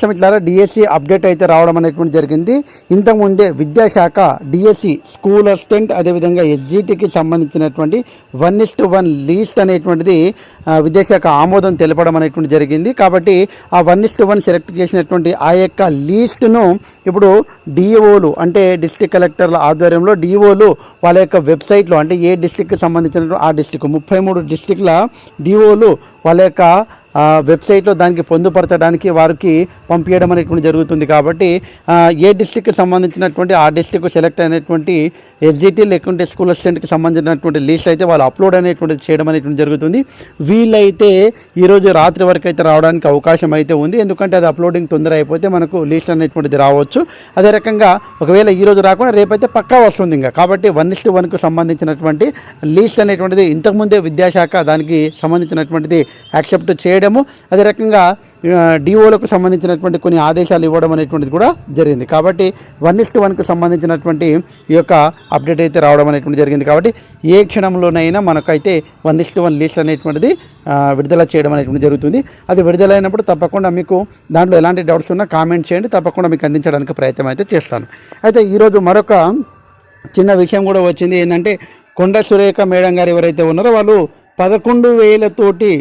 Friends మిట్లారా DSC update అయితే రావడం అనేటువంటి జరిగింది. ఇంతకుముందే విద్యాశాఖ డిఎస్సి స్కూల్ అసిస్టెంట్ అదేవిధంగా ఎస్జిటికి సంబంధించినటువంటి one is to one list అనేటువంటిది విద్యాశాఖ ఆమోదం తెలపడం అనేటువంటి జరిగింది. కాబట్టి ఆ వన్ ఇస్ట్ వన్ సెలెక్ట్ చేసినటువంటి ఆ యొక్క లీస్ట్ను ఇప్పుడు డిఓలు అంటే డిస్టిక్ కలెక్టర్ల ఆధ్వర్యంలో డిఓలు వాళ్ళ యొక్క వెబ్సైట్లో అంటే ఏ డిస్ట్రిక్ట్కి సంబంధించిన ఆ డిస్టిక్ ముప్పై మూడు డిస్ట్రిక్ట్ల డిఓలు వాళ్ళ యొక్క వెబ్సైట్లో దానికి పొందుపరచడానికి వారికి పంపించడం అనేటువంటి జరుగుతుంది కాబట్టి ఏ డిస్టిక్కి సంబంధించినటువంటి ఆ డిస్టిక్ సెలెక్ట్ అయినటువంటి ఎస్జిటి లేకుంటే స్కూల్ అసిస్టెంట్కి సంబంధించినటువంటి లిస్ట్ అయితే వాళ్ళు అప్లోడ్ అనేటువంటిది చేయడం అనేటువంటి జరుగుతుంది. వీలైతే ఈరోజు రాత్రి వరకు అయితే రావడానికి అవకాశం అయితే ఉంది. ఎందుకంటే అది అప్లోడింగ్ తొందర అయిపోతే మనకు లిస్ట్ అనేటువంటిది రావచ్చు. అదే రకంగా ఒకవేళ ఈరోజు రాకుండా రేపైతే పక్కా వస్తుంది ఇంకా. కాబట్టి వన్ ఇస్ట్ వన్కు సంబంధించినటువంటి లీస్ట్ అనేటువంటిది ఇంతకుముందే విద్యాశాఖ దానికి సంబంధించినటువంటిది యాక్సెప్ట్ చేయడము అదే రకంగా డిఓలకు సంబంధించినటువంటి కొన్ని ఆదేశాలు ఇవ్వడం అనేటువంటిది కూడా జరిగింది. కాబట్టి వన్ ఇస్ట్ వన్కు సంబంధించినటువంటి ఈ యొక్క అప్డేట్ అయితే రావడం అనేటువంటి జరిగింది. కాబట్టి ఏ క్షణంలోనైనా మనకైతే వన్ ఇస్ట్ వన్ లిస్ట్ అనేటువంటిది విడుదల చేయడం అనేటువంటి జరుగుతుంది. అది విడుదలైనప్పుడు తప్పకుండా మీకు దాంట్లో ఎలాంటి డౌట్స్ ఉన్నా కామెంట్ చేయండి. తప్పకుండా మీకు అందించడానికి ప్రయత్నం అయితే చేస్తాను. అయితే ఈరోజు మరొక చిన్న విషయం కూడా వచ్చింది. ఏంటంటే కొండ సురేఖ మేడం గారు ఎవరైతే ఉన్నారో వాళ్ళు పదకొండు వేలతోటి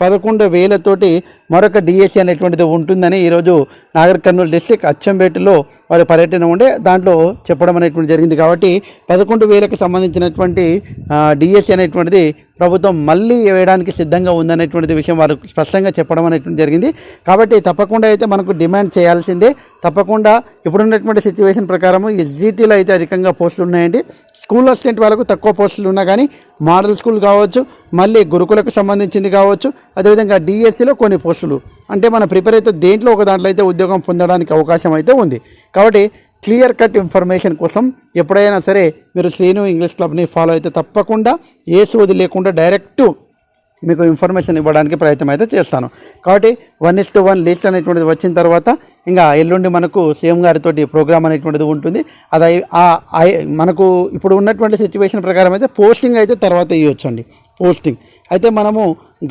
పదకొండు వేలతోటి మరొక డిఎస్సి అనేటువంటిది ఉంటుందని ఈరోజు నాగర్ కర్నూలు డిస్టిక్ అచ్చంపేటలో వారి పర్యటన ఉండే దాంట్లో చెప్పడం అనేటువంటి జరిగింది కాబట్టి పదకొండు వేలకు సంబంధించినటువంటి డిఎస్సి అనేటువంటిది ప్రభుత్వం మళ్ళీ వేయడానికి సిద్ధంగా ఉందనేటువంటి విషయం వారు స్పష్టంగా చెప్పడం అనేటువంటి జరిగింది. కాబట్టి తప్పకుండా అయితే మనకు డిమాండ్ చేయాల్సిందే. తప్పకుండా ఇప్పుడున్నటువంటి సిచ్యువేషన్ ప్రకారం ఎస్జిటీలో అయితే అధికంగా పోస్టులు ఉన్నాయండి. స్కూల్ అసిస్టెంట్ వాళ్ళకు తక్కువ పోస్టులు ఉన్నా కానీ మోడల్ స్కూల్ కావచ్చు మళ్ళీ గురుకులకు సంబంధించింది కావచ్చు అదేవిధంగా డిఎస్సిలో కొన్ని పోస్టులు. అంటే మన ప్రిపేర్ అయితే దేంట్లో ఒక దాంట్లో అయితే ఉద్యోగం పొందడానికి అవకాశం అయితే ఉంది. కాబట్టి క్లియర్ కట్ ఇన్ఫర్మేషన్ కోసం ఎప్పుడైనా సరే మీరు శ్రీను ఇంగ్లీష్ క్లబ్ని ఫాలో అయితే తప్పకుండా ఏ సోది లేకుండా డైరెక్ట్ మీకు ఇన్ఫర్మేషన్ ఇవ్వడానికి ప్రయత్నం అయితే చేస్తాను. కాబట్టి one is to one list అనేటువంటిది వచ్చిన తర్వాత ఇంకా ఎల్లుండి మనకు సీఎం గారితో ప్రోగ్రామ్ అనేటువంటిది ఉంటుంది. అది మనకు ఇప్పుడు ఉన్నటువంటి సిచ్యువేషన్ ప్రకారం అయితే పోస్టింగ్ అయితే తర్వాత ఇవ్వచ్చండి. పోస్టింగ్. అయితే మనము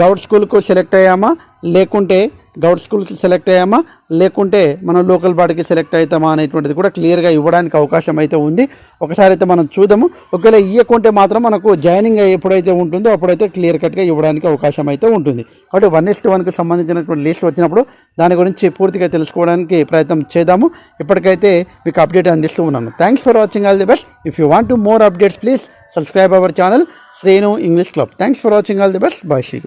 గౌడ్ స్కూల్కు సెలెక్ట్ అయ్యామా? లేకుంటే గౌడ్ స్కూల్కి సెలెక్ట్ అయ్యామా? లేకుంటే మనం లోకల్ బాడీకి సెలెక్ట్ అవుతామా అనేటువంటిది కూడా క్లియర్గా ఇవ్వడానికి అవకాశం అయితే ఉంది. ఒకసారి అయితే మనం చూద్దాము. ఒకవేళ ఇవ్వకుంటే మాత్రం మనకు జాయినింగ్ ఎప్పుడైతే ఉంటుందో అప్పుడైతే క్లియర్ కట్గా ఇవ్వడానికి అవకాశం అయితే ఉంటుంది. కాబట్టి వన్ ఇస్ట్ వన్కి సంబంధించినటువంటి లిస్ట్ వచ్చినప్పుడు దాని గురించి పూర్తిగా తెలుసుకోవడానికి ప్రయత్నం చేద్దాము. ఇప్పటికైతే మీకు అప్డేట్ అందిస్తూ ఉన్నాను. Thanks for watching all the best if you want to more updates please subscribe our channel Shrenu English club. Thanks for watching all the best bye she